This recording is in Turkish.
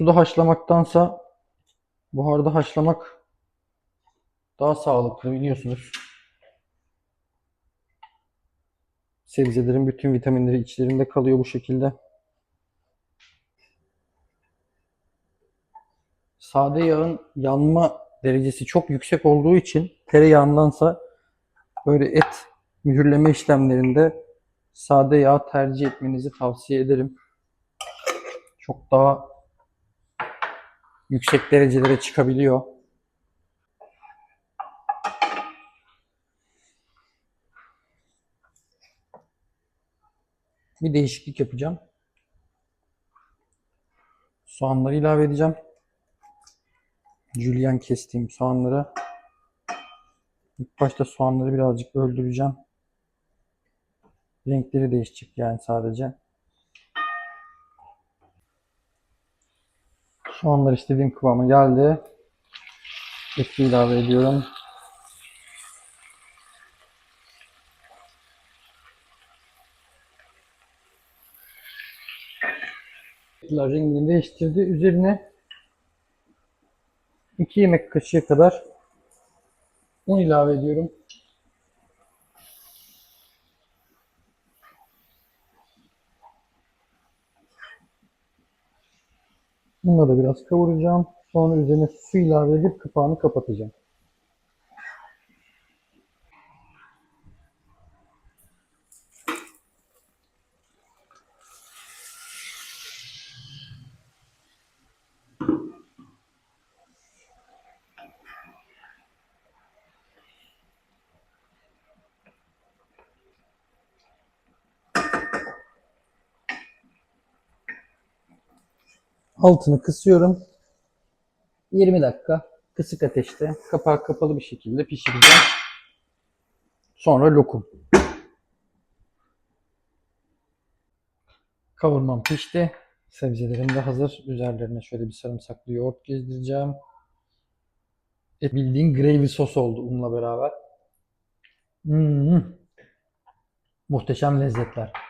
Suda haşlamaktansa buharda haşlamak daha sağlıklı biliyorsunuz. Sebzelerin bütün vitaminleri içlerinde kalıyor bu şekilde. Sade yağın yanma derecesi çok yüksek olduğu için tereyağındansa böyle et mühürleme işlemlerinde sade yağ tercih etmenizi tavsiye ederim. Çok daha yüksek derecelere çıkabiliyor. Bir değişiklik yapacağım. Soğanları ilave edeceğim. Julian kestiğim soğanları. İlk başta soğanları birazcık öldüreceğim. Renkleri değişecek yani sadece. Soğanlar istediğim kıvama geldi. Eti ilave ediyorum. Etler rengini değiştirdi. Üzerine 2 yemek kaşığı kadar un ilave ediyorum. Bunları da biraz kavuracağım. Sonra üzerine su ilave edip kapağını kapatacağım. Altını kısıyorum. 20 dakika kısık ateşte kapağı kapalı bir şekilde pişireceğim. Sonra lokum. Kavurmam pişti. Sebzelerim de hazır. Üzerlerine şöyle bir sarımsaklı yoğurt gezdireceğim. E, bildiğin gravy sos oldu unla beraber. Hmm. Muhteşem lezzetler.